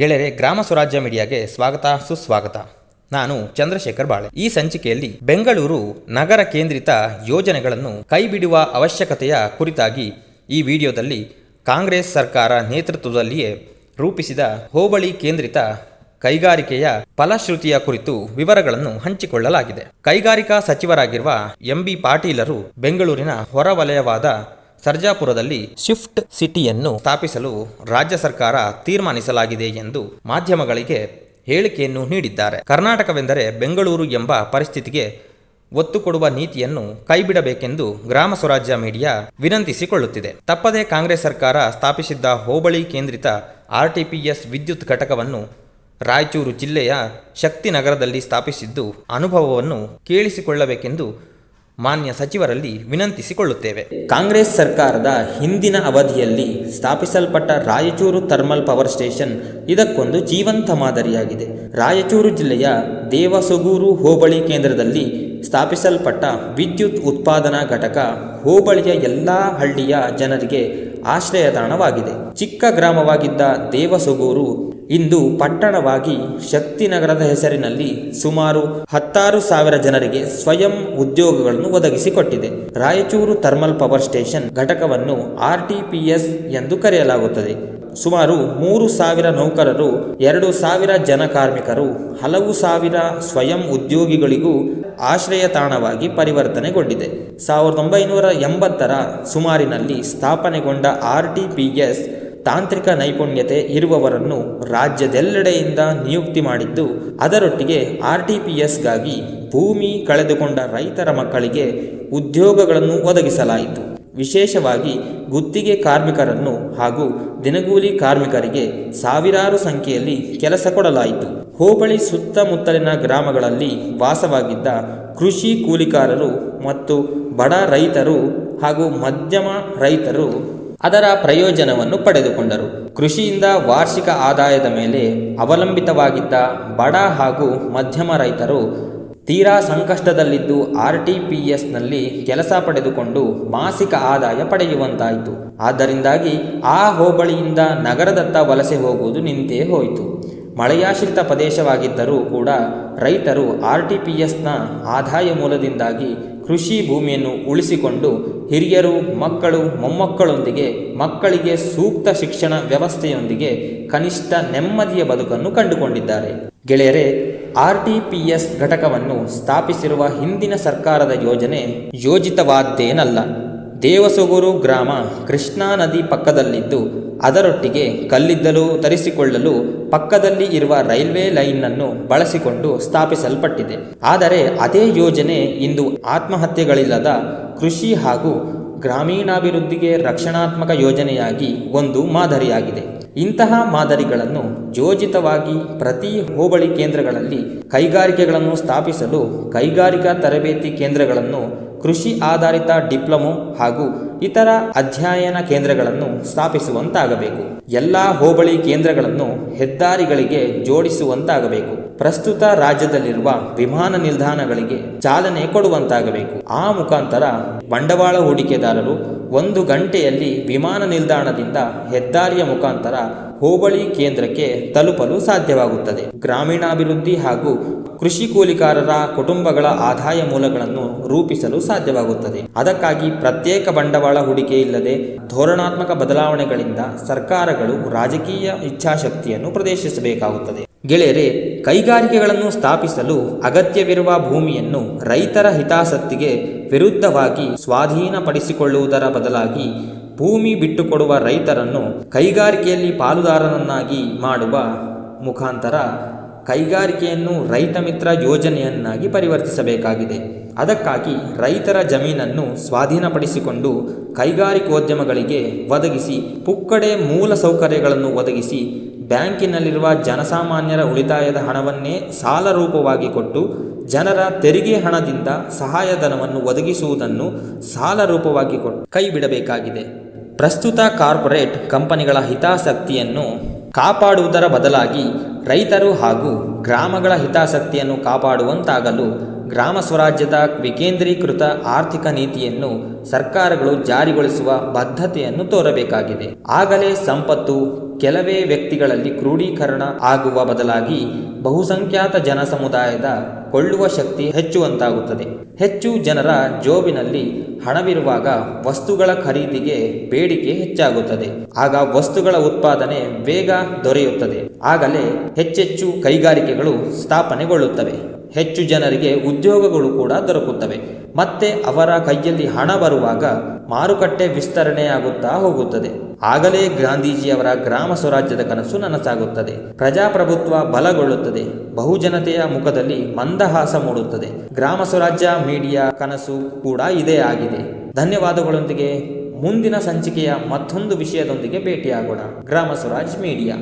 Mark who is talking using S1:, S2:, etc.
S1: ಗೆಳೆಯರೆ, ಗ್ರಾಮ ಸ್ವರಾಜ್ಯ ಮೀಡಿಯಾಗೆ ಸ್ವಾಗತ, ಸುಸ್ವಾಗತ. ನಾನು ಚಂದ್ರಶೇಖರ್ ಬಾಳೆ. ಈ ಸಂಚಿಕೆಯಲ್ಲಿ ಬೆಂಗಳೂರು ನಗರ ಕೇಂದ್ರಿತ ಯೋಜನೆಗಳನ್ನು ಕೈಬಿಡುವ ಅವಶ್ಯಕತೆಯ ಕುರಿತಾಗಿ ಈ ವಿಡಿಯೋದಲ್ಲಿ ಕಾಂಗ್ರೆಸ್ ಸರ್ಕಾರ ನೇತೃತ್ವದಲ್ಲಿಯೇ ರೂಪಿಸಿದ ಹೋಬಳಿ ಕೇಂದ್ರಿತ ಕೈಗಾರಿಕೆಯ ಫಲಶ್ರುತಿಯ ಕುರಿತು ವಿವರಗಳನ್ನು ಹಂಚಿಕೊಳ್ಳಲಾಗಿದೆ. ಕೈಗಾರಿಕಾ ಸಚಿವರಾಗಿರುವ ಎಂಬಿ ಪಾಟೀಲರು ಬೆಂಗಳೂರಿನ ಹೊರವಲಯವಾದ ಸರ್ಜಾಪುರದಲ್ಲಿ ಶಿಫ್ಟ್ ಸಿಟಿಯನ್ನು ಸ್ಥಾಪಿಸಲು ರಾಜ್ಯ ಸರ್ಕಾರ ತೀರ್ಮಾನಿಸಲಾಗಿದೆ ಎಂದು ಮಾಧ್ಯಮಗಳಿಗೆ ಹೇಳಿಕೆಯನ್ನು ನೀಡಿದ್ದಾರೆ. ಕರ್ನಾಟಕವೆಂದರೆ ಬೆಂಗಳೂರು ಎಂಬ ಪರಿಸ್ಥಿತಿಗೆ ಒತ್ತು ಕೊಡುವ ನೀತಿಯನ್ನು ಕೈಬಿಡಬೇಕೆಂದು ಗ್ರಾಮ ಸ್ವರಾಜ್ಯ ಮೀಡಿಯಾ ವಿನಂತಿಸಿಕೊಳ್ಳುತ್ತಿದೆ. ತಪ್ಪದೇ ಕಾಂಗ್ರೆಸ್ ಸರ್ಕಾರ ಸ್ಥಾಪಿಸಿದ್ದ ಹೋಬಳಿ ಕೇಂದ್ರಿತ ಆರ್ಟಿಪಿಎಸ್ ವಿದ್ಯುತ್ ಘಟಕವನ್ನು ರಾಯಚೂರು ಜಿಲ್ಲೆಯ ಶಕ್ತಿನಗರದಲ್ಲಿ ಸ್ಥಾಪಿಸಿದ್ದು ಅನುಭವವನ್ನು ಕೇಳಿಸಿಕೊಳ್ಳಬೇಕೆಂದು ಮಾನ್ಯ ಸಚಿವರಲ್ಲಿ ವಿನಂತಿಸಿಕೊಳ್ಳುತ್ತೇವೆ. ಕಾಂಗ್ರೆಸ್ ಸರ್ಕಾರದ ಹಿಂದಿನ ಅವಧಿಯಲ್ಲಿ ಸ್ಥಾಪಿಸಲ್ಪಟ್ಟ ರಾಯಚೂರು ಥರ್ಮಲ್ ಪವರ್ ಸ್ಟೇಷನ್ ಇದಕ್ಕೊಂದು ಜೀವಂತ ಮಾದರಿಯಾಗಿದೆ. ರಾಯಚೂರು ಜಿಲ್ಲೆಯ ದೇವಸೊಗೂರು ಹೋಬಳಿ ಕೇಂದ್ರದಲ್ಲಿ ಸ್ಥಾಪಿಸಲ್ಪಟ್ಟ ವಿದ್ಯುತ್ ಉತ್ಪಾದನಾ ಘಟಕ ಹೋಬಳಿಯ ಎಲ್ಲ ಹಳ್ಳಿಯ ಜನರಿಗೆ ಆಶ್ರಯ ತಾಣವಾಗಿದೆ ಚಿಕ್ಕ ಗ್ರಾಮವಾಗಿದ್ದ ದೇವಸೊಗೂರು ಇಂದು ಪಟ್ಟಣವಾಗಿ ಶಕ್ತಿನಗರದ ಹೆಸರಿನಲ್ಲಿ ಸುಮಾರು ಹತ್ತಾರು ಸಾವಿರ ಜನರಿಗೆ ಸ್ವಯಂ ಉದ್ಯೋಗಗಳನ್ನು ಒದಗಿಸಿಕೊಟ್ಟಿದೆ. ರಾಯಚೂರು ಥರ್ಮಲ್ ಪವರ್ ಸ್ಟೇಷನ್ ಘಟಕವನ್ನು ಆರ್ಟಿಪಿಎಸ್ ಎಂದು ಕರೆಯಲಾಗುತ್ತದೆ. ಸುಮಾರು ಮೂರು ಸಾವಿರ ನೌಕರರು, ಎರಡು ಸಾವಿರ ಜನ ಕಾರ್ಮಿಕರು, ಹಲವು ಸಾವಿರ ಸ್ವಯಂ ಉದ್ಯೋಗಿಗಳಿಗೂ ಆಶ್ರಯ ತಾಣವಾಗಿ ಪರಿವರ್ತನೆಗೊಂಡಿದೆ. ಸಾವಿರದ ಒಂಬೈನೂರ ಎಂಬತ್ತರ ಸುಮಾರಿನಲ್ಲಿ ಸ್ಥಾಪನೆಗೊಂಡ ಆರ್ಟಿಪಿಎಸ್ ತಾಂತ್ರಿಕ ನೈಪುಣ್ಯತೆ ಇರುವವರನ್ನು ರಾಜ್ಯದೆಲ್ಲೆಡೆಯಿಂದ ನಿಯುಕ್ತಿ ಮಾಡಿದ್ದು, ಅದರೊಟ್ಟಿಗೆ ಆರ್ ಟಿ ಪಿ ಎಸ್ಗಾಗಿ ಭೂಮಿ ಕಳೆದುಕೊಂಡ ರೈತರ ಮಕ್ಕಳಿಗೆ ಉದ್ಯೋಗಗಳನ್ನು ಒದಗಿಸಲಾಯಿತು. ವಿಶೇಷವಾಗಿ ಗುತ್ತಿಗೆ ಕಾರ್ಮಿಕರನ್ನು ಹಾಗೂ ದಿನಗೂಲಿ ಕಾರ್ಮಿಕರಿಗೆ ಸಾವಿರಾರು ಸಂಖ್ಯೆಯಲ್ಲಿ ಕೆಲಸ ಕೊಡಲಾಯಿತು. ಹೋಬಳಿ ಸುತ್ತಮುತ್ತಲಿನ ಗ್ರಾಮಗಳಲ್ಲಿ ವಾಸವಾಗಿದ್ದ ಕೃಷಿ ಕೂಲಿಕಾರರು ಮತ್ತು ಬಡ ರೈತರು ಹಾಗೂ ಮಧ್ಯಮ ರೈತರು ಅದರ ಪ್ರಯೋಜನವನ್ನು ಪಡೆದುಕೊಂಡರು. ಕೃಷಿಯಿಂದ ವಾರ್ಷಿಕ ಆದಾಯದ ಮೇಲೆ ಅವಲಂಬಿತವಾಗಿದ್ದ ಬಡ ಹಾಗೂ ಮಧ್ಯಮ ರೈತರು ತೀರಾ ಸಂಕಷ್ಟದಲ್ಲಿದ್ದು ಆರ್ ಟಿ ಪಿ ಎಸ್ನಲ್ಲಿ ಕೆಲಸ ಪಡೆದುಕೊಂಡು ಮಾಸಿಕ ಆದಾಯ ಪಡೆಯುವಂತಾಯಿತು. ಆದ್ದರಿಂದಾಗಿ ಆ ಹೋಬಳಿಯಿಂದ ನಗರದತ್ತ ವಲಸೆ ಹೋಗುವುದು ನಿಂತೇ ಹೋಯಿತು. ಮಳೆಯಾಶ್ರಿತ ಪ್ರದೇಶವಾಗಿದ್ದರೂ ಕೂಡ ರೈತರು ಆರ್ ಟಿ ಪಿ ಎಸ್ನ ಆದಾಯ ಮೂಲದಿಂದಾಗಿ ಕೃಷಿ ಭೂಮಿಯನ್ನು ಉಳಿಸಿಕೊಂಡು ಹಿರಿಯರು, ಮಕ್ಕಳು, ಮೊಮ್ಮಕ್ಕಳೊಂದಿಗೆ, ಮಕ್ಕಳಿಗೆ ಸೂಕ್ತ ಶಿಕ್ಷಣ ವ್ಯವಸ್ಥೆಯೊಂದಿಗೆ ಕನಿಷ್ಠ ನೆಮ್ಮದಿಯ ಬದುಕನ್ನು ಕಂಡುಕೊಂಡಿದ್ದಾರೆ. ಗೆಳೆಯರೆ, ಆರ್ ಟಿ ಪಿ ಎಸ್ ಘಟಕವನ್ನು ಸ್ಥಾಪಿಸಿರುವ ಹಿಂದಿನ ಸರ್ಕಾರದ ಯೋಜನೆ ಯೋಜಿತವಾದ್ದೇನಲ್ಲ. ದೇವಸೊಗೂರು ಗ್ರಾಮ ಕೃಷ್ಣಾ ನದಿ ಪಕ್ಕದಲ್ಲಿದ್ದು ಅದರೊಟ್ಟಿಗೆ ಕಲ್ಲಿದ್ದಲು ತರಿಸಿಕೊಳ್ಳಲು ಪಕ್ಕದಲ್ಲಿ ಇರುವ ರೈಲ್ವೆ ಲೈನ್ನನ್ನು ಬಳಸಿಕೊಂಡು ಸ್ಥಾಪಿಸಲ್ಪಟ್ಟಿದೆ. ಆದರೆ ಅದೇ ಯೋಜನೆ ಇಂದು ಆತ್ಮಹತ್ಯೆಗಳಿಲ್ಲದ ಕೃಷಿ ಹಾಗೂ ಗ್ರಾಮೀಣಾಭಿವೃದ್ಧಿಗೆ ರಕ್ಷಣಾತ್ಮಕ ಯೋಜನೆಯಾಗಿ ಒಂದು ಮಾದರಿಯಾಗಿದೆ. ಇಂತಹ ಮಾದರಿಗಳನ್ನು ಯೋಜಿತವಾಗಿ ಪ್ರತಿ ಹೋಬಳಿ ಕೇಂದ್ರಗಳಲ್ಲಿ ಕೈಗಾರಿಕೆಗಳನ್ನು ಸ್ಥಾಪಿಸಲು ಕೈಗಾರಿಕಾ ತರಬೇತಿ ಕೇಂದ್ರಗಳನ್ನು ಕೃಷಿ ಆಧಾರಿತ ಡಿಪ್ಲೊಮೊ ಹಾಗೂ ಇತರ ಅಧ್ಯಯನ ಕೇಂದ್ರಗಳನ್ನು ಸ್ಥಾಪಿಸುವಂತಾಗಬೇಕು. ಎಲ್ಲ ಹೋಬಳಿ ಕೇಂದ್ರಗಳನ್ನು ಹೆದ್ದಾರಿಗಳಿಗೆ ಜೋಡಿಸುವಂತಾಗಬೇಕು. ಪ್ರಸ್ತುತ ರಾಜ್ಯದಲ್ಲಿರುವ ವಿಮಾನ ನಿಲ್ದಾಣಗಳಿಗೆ ಚಾಲನೆ ಕೊಡುವಂತಾಗಬೇಕು. ಆ ಮುಖಾಂತರ ಬಂಡವಾಳ ಹೂಡಿಕೆದಾರರು ಒಂದು ಗಂಟೆಯಲ್ಲಿ ವಿಮಾನ ನಿಲ್ದಾಣದಿಂದ ಹೆದ್ದಾರಿಯ ಮುಖಾಂತರ ಹೋಬಳಿ ಕೇಂದ್ರಕ್ಕೆ ತಲುಪಲು ಸಾಧ್ಯವಾಗುತ್ತದೆ. ಗ್ರಾಮೀಣಾಭಿವೃದ್ಧಿ ಹಾಗೂ ಕೃಷಿ ಕೂಲಿಕಾರರ ಕುಟುಂಬಗಳ ಆದಾಯ ಮೂಲಗಳನ್ನು ರೂಪಿಸಲು ಸಾಧ್ಯವಾಗುತ್ತದೆ. ಅದಕ್ಕಾಗಿ ಪ್ರತ್ಯೇಕ ಬಂಡವಾಳ ಹೂಡಿಕೆ ಇಲ್ಲದೆ ಧೋರಣಾತ್ಮಕ ಬದಲಾವಣೆಗಳಿಂದ ಸರ್ಕಾರಗಳು ರಾಜಕೀಯ ಇಚ್ಛಾಶಕ್ತಿಯನ್ನು ಪ್ರದರ್ಶಿಸಬೇಕಾಗುತ್ತದೆ. ಗೆಳೆಯರೆ, ಕೈಗಾರಿಕೆಗಳನ್ನು ಸ್ಥಾಪಿಸಲು ಅಗತ್ಯವಿರುವ ಭೂಮಿಯನ್ನು ರೈತರ ಹಿತಾಸಕ್ತಿಗೆ ವಿರುದ್ಧವಾಗಿ ಸ್ವಾಧೀನಪಡಿಸಿಕೊಳ್ಳುವುದರ ಬದಲಾಗಿ ಭೂಮಿ ಬಿಟ್ಟುಕೊಡುವ ರೈತರನ್ನು ಕೈಗಾರಿಕೆಯಲ್ಲಿ ಪಾಲುದಾರನನ್ನಾಗಿ ಮಾಡುವ ಮುಖಾಂತರ ಕೈಗಾರಿಕೆಯನ್ನು ರೈತ ಮಿತ್ರ ಯೋಜನೆಯನ್ನಾಗಿ ಪರಿವರ್ತಿಸಬೇಕಾಗಿದೆ. ಅದಕ್ಕಾಗಿ ರೈತರ ಜಮೀನನ್ನು ಸ್ವಾಧೀನಪಡಿಸಿಕೊಂಡು ಕೈಗಾರಿಕೋದ್ಯಮಗಳಿಗೆ ಒದಗಿಸಿ, ಪುಕ್ಕಡೆ ಮೂಲ ಸೌಕರ್ಯಗಳನ್ನು ಒದಗಿಸಿ ಬ್ಯಾಂಕಿನಲ್ಲಿರುವ ಜನಸಾಮಾನ್ಯರ ಉಳಿತಾಯದ ಹಣವನ್ನೇ ಸಾಲ ರೂಪವಾಗಿ ಕೊಟ್ಟು ಜನರ ತೆರಿಗೆ ಹಣದಿಂದ ಸಹಾಯಧನವನ್ನು ಒದಗಿಸುವುದನ್ನು ಸಾಲ ರೂಪವಾಗಿ ಕೊಟ್ಟು ಕೈ ಬಿಡಬೇಕಾಗಿದೆ ಪ್ರಸ್ತುತ ಕಾರ್ಪೊರೇಟ್ ಕಂಪನಿಗಳ ಹಿತಾಸಕ್ತಿಯನ್ನು ಕಾಪಾಡುವುದರ ಬದಲಾಗಿ ರೈತರು ಹಾಗೂ ಗ್ರಾಮಗಳ ಹಿತಾಸಕ್ತಿಯನ್ನು ಕಾಪಾಡುವಂತಾಗಲು ಗ್ರಾಮ ಸ್ವರಾಜ್ಯದ ವಿಕೇಂದ್ರೀಕೃತ ಆರ್ಥಿಕ ನೀತಿಯನ್ನು ಸರ್ಕಾರಗಳು ಜಾರಿಗೊಳಿಸುವ ಬದ್ಧತೆಯನ್ನು ತೋರಬೇಕಾಗಿದೆ. ಆಗಲೇ ಸಂಪತ್ತು ಕೆಲವೇ ವ್ಯಕ್ತಿಗಳಲ್ಲಿ ಕ್ರೋಢೀಕರಣ ಆಗುವ ಬದಲಾಗಿ ಬಹುಸಂಖ್ಯಾತ ಜನ ಸಮುದಾಯದ ಕೊಳ್ಳುವ ಶಕ್ತಿ ಹೆಚ್ಚುವಂತಾಗುತ್ತದೆ. ಹೆಚ್ಚು ಜನರ ಜೋಬಿನಲ್ಲಿ ಹಣವಿರುವಾಗ ವಸ್ತುಗಳ ಖರೀದಿಗೆ ಬೇಡಿಕೆ ಹೆಚ್ಚಾಗುತ್ತದೆ. ಆಗ ವಸ್ತುಗಳ ಉತ್ಪಾದನೆ ಬೇಗ ದೊರೆಯುತ್ತದೆ. ಆಗಲೇ ಹೆಚ್ಚೆಚ್ಚು ಕೈಗಾರಿಕೆಗಳು ಸ್ಥಾಪನೆಗೊಳ್ಳುತ್ತವೆ. ಹೆಚ್ಚು ಜನರಿಗೆ ಉದ್ಯೋಗಗಳು ಕೂಡ ದೊರಕುತ್ತವೆ. ಮತ್ತೆ ಅವರ ಕೈಯಲ್ಲಿ ಹಣ ಬರುವಾಗ ಮಾರುಕಟ್ಟೆ ವಿಸ್ತರಣೆಯಾಗುತ್ತಾ ಹೋಗುತ್ತದೆ. ಆಗಲೇ ಗಾಂಧೀಜಿಯವರ ಗ್ರಾಮ ಸ್ವರಾಜ್ಯದ ಕನಸು ನನಸಾಗುತ್ತದೆ. ಪ್ರಜಾಪ್ರಭುತ್ವ ಬಲಗೊಳ್ಳುತ್ತದೆ. ಬಹುಜನತೆಯ ಮುಖದಲ್ಲಿ ಮಂದಹಾಸ ಮೂಡುತ್ತದೆ. ಗ್ರಾಮ ಸ್ವರಾಜ್ಯ ಮೀಡಿಯಾ ಕನಸು ಕೂಡ ಇದೇ ಆಗಿದೆ. ಧನ್ಯವಾದಗಳೊಂದಿಗೆ ಮುಂದಿನ ಸಂಚಿಕೆಯ ಮತ್ತೊಂದು ವಿಷಯದೊಂದಿಗೆ ಭೇಟಿಯಾಗೋಣ. ಗ್ರಾಮ ಸ್ವರಾಜ್ ಮೀಡಿಯಾ.